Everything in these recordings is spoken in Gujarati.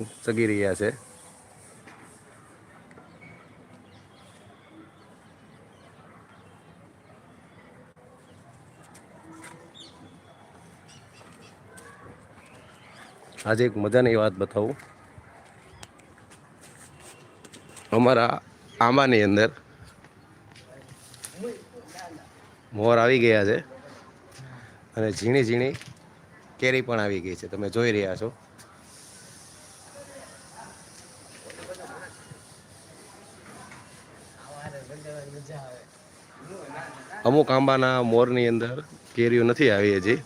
ચગી રહ્યા છે. આજે એક મજાની વાત બતાવું. અમારા આંબાની અંદર મોર આવી ગયા છે અને ઝીણી ઝીણી કેરી પણ આવી ગઈ છે. તમે જોઈ રહ્યા છો. અમુક આંબાના મોરની અંદર કેરીઓ નથી આવી હજી.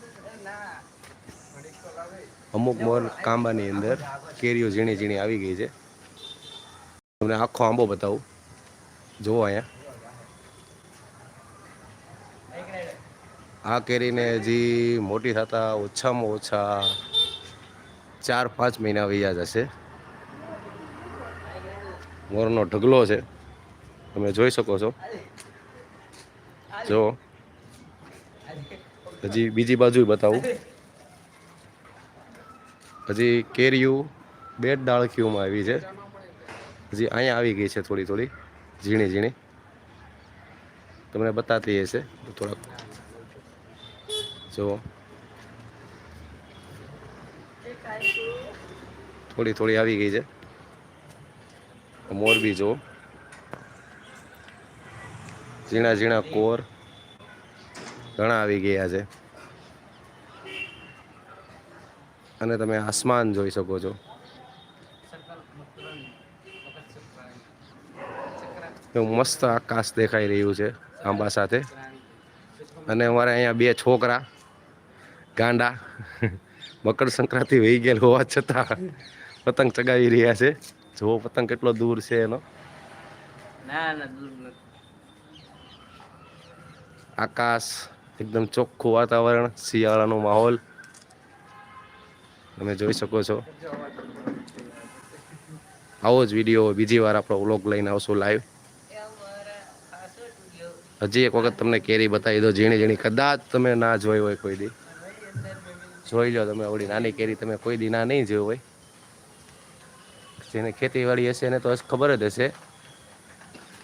અમુક મોર કાંબાની અંદર કેરીઓ ઝીણી ઝીણી આવી ગઈ છે. તમને આખો આંબો બતાવું. જુઓ અહીંયા. આ કેરીને હજી મોટી થતા ઓછામાં ઓછા ચાર પાંચ મહિના વૈયા જશે મોરનો ઢગલો છે. તમે જોઈ શકો છો. જો. હજી બીજી બાજુ બતાવું. હજી કેરીયું બે ડાળખીઓમાં આવી છે. હજી અહીંયા આવી ગઈ છે થોડી થોડી, ઝીણી ઝીણી. તમને બતાતી હશે. થોડાક. જો. થોડી થોડી આવી ગઈ છે. મોરબી, જો. ઝીણા ઝીણા કોર ઘણા આવી ગયા છે. અને તમે આસમાન જોઈ શકો છો. એવું મસ્ત આકાશ દેખાઈ રહ્યું છે આંબા સાથે. અને અમારે અહીંયા બે છોકરા, ગાંડા, મકર સંક્રાંતિ વહી ગયેલ હોવા છતાં પતંગ ચગાવી રહ્યા છે. જો પતંગ કેટલો દૂર છે એનો. ના ના, દૂર નથી. આકાશ, એકદમ ચોખ્ખું વાતાવરણ, શિયાળાનો માહોલ. તમે જોઈ શકો છો. આવો જ વીડિયો, બીજી વાર આપણો વ્લોગ લઈને આવશું લાઈવ હજી એક વખત તમને કેરી બતાવી દો ઝીણી ઝીણી. કદાચ તમે ના જોઈ હોય કોઈ દી. જોઈ લો તમે આવડી નાની કેરી, તમે કોઈ દી ના નહીં જોઈ હોય. જેને ખેતીવાડી હશે એને તો ખબર જ હશે.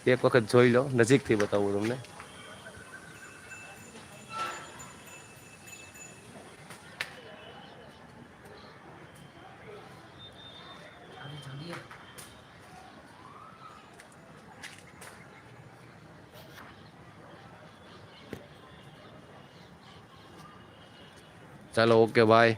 એક વખત જોઈ લો, નજીકથી બતાવું તમને. nhiều Zalo kêu bay